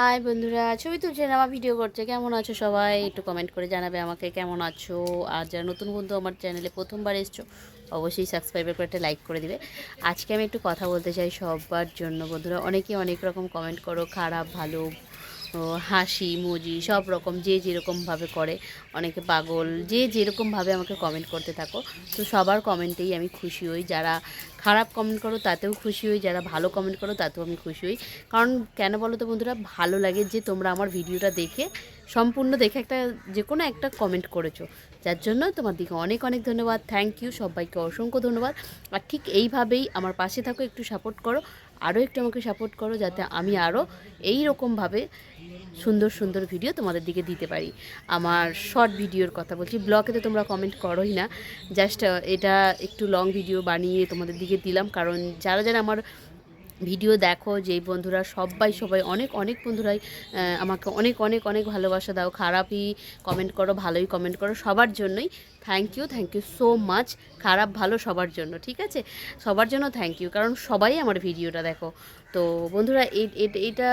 High বন্ধুরা, ছবি তুলছেন আমার ভিডিও করছে। কেমন আছো সবাই? একটু কমেন্ট করে জানাবে আমাকে কেমন আছো। আর যারা নতুন বন্ধু আমার চ্যানেলে প্রথমবার এসছো, অবশ্যই সাবস্ক্রাইবার করে একটা লাইক করে দিবে। আজকে আমি একটু কথা বলতে চাই সবার জন্য। বন্ধুরা অনেকে অনেক রকম কমেন্ট করো, খারাপ, ভালো হাসি, মুজি, সব রকম যে যেরকমভাবে করে, অনেকে পাগল, যে যেরকমভাবে আমাকে কমেন্ট করতে থাকো, তো সবার কমেন্টেই আমি খুশি হই। যারা খারাপ কমেন্ট করো, তাতেও খুশি হই, যারা ভালো কমেন্ট করো, তাতেও আমি খুশি হই। কারণ কেন বলো তো বন্ধুরা, ভালো লাগে যে তোমরা আমার ভিডিওটা দেখে, সম্পূর্ণ দেখে একটা যে কোনো একটা কমেন্ট করেছ। যার জন্য তোমার দিকে অনেক অনেক ধন্যবাদ। থ্যাংক ইউ সবাইকে অসংখ্য ধন্যবাদ। আর ঠিক এইভাবেই আমার পাশে থাকো, একটু সাপোর্ট করো। আরও একটু আমাকে সাপোর্ট করো যাতে আমি আরও এই রকমভাবে সুন্দর সুন্দর ভিডিও তোমাদের দিকে দিতে পারি। আমার শর্ট ভিডিওর কথা বলছি ব্লগে তো তোমরা কমেন্ট করোই না। জাস্ট এটা একটু লং ভিডিও বানিয়ে তোমাদের দিকে দিলাম। কারণ যারা যারা আমার ভিডিও দেখো, যেই বন্ধুরা সবাই সবাই, অনেক অনেক বন্ধুরাই আমাকে অনেক অনেক অনেক ভালোবাসা দাও। খারাপই কমেন্ট করো, ভালোই কমেন্ট করো, সবার জন্যই thank you thank you so much খারাপ, ভালো সবার জন্য, ঠিক আছে? সবার জন্য থ্যাংক ইউ কারণ সবাই আমার ভিডিওটা দেখো। তো বন্ধুরা এটা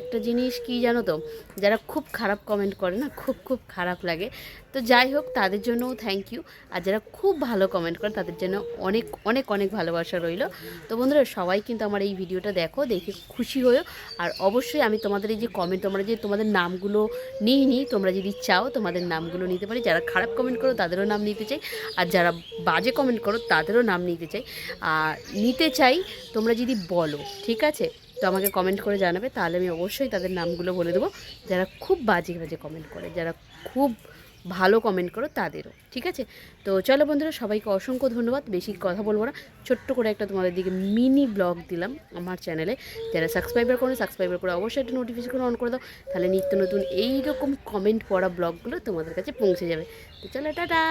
একটা জিনিস কি জানো তো? যারা খুব খারাপ কমেন্ট করে না, খুব খুব খারাপ লাগে। তো যাই হোক, তাদের জন্যও থ্যাংক ইউ আর যারা খুব ভালো কমেন্ট করে, তাদের জন্য অনেক অনেক অনেক ভালোবাসা রইল। তো বন্ধুরা, সবাই কিন্তু আমার এই ভিডিওটা দেখো, দেখে খুশি হয়েও। আর অবশ্যই আমি তোমাদের এই যে কমেন্ট তোমরা যে তোমাদের নামগুলো নিই নি তোমরা যদি চাও তোমাদের নামগুলো নিতে পারি। যারা খারাপ কমেন্ট করো, তাদেরও নাম নিতে চাই। আর যারা বাজে কমেন্ট করো, তাদেরও নাম নিতে চাই। আর নিতে চাই, তোমরা যদি বলো, ঠিক আছে? তো আমাকে কমেন্ট করে জানাবে, তাহলে আমি অবশ্যই তাদের নামগুলো বলে দেবো। যারা খুব বাজে বাজে কমেন্ট করে, যারা খুব ভালো কমেন্ট করো, তাদেরও, ঠিক আছে? তো চলো বন্ধুরা, সবাইকে অসংখ্য ধন্যবাদ, বেশি কথা বলব না। ছোট্ট করে একটা তোমাদের দিকে মিনি ব্লগ দিলাম আমার চ্যানেলে যারা সাবস্ক্রাইবার করো সাবস্ক্রাইবার করে অবশ্যই একটা নোটিফিকেশন অন করে দাও। তাহলে নিত্য নতুন এইরকম কমেন্ট পড়া ব্লগগুলো তোমাদের কাছে পৌঁছে যাবে। তো চলো, টাটা!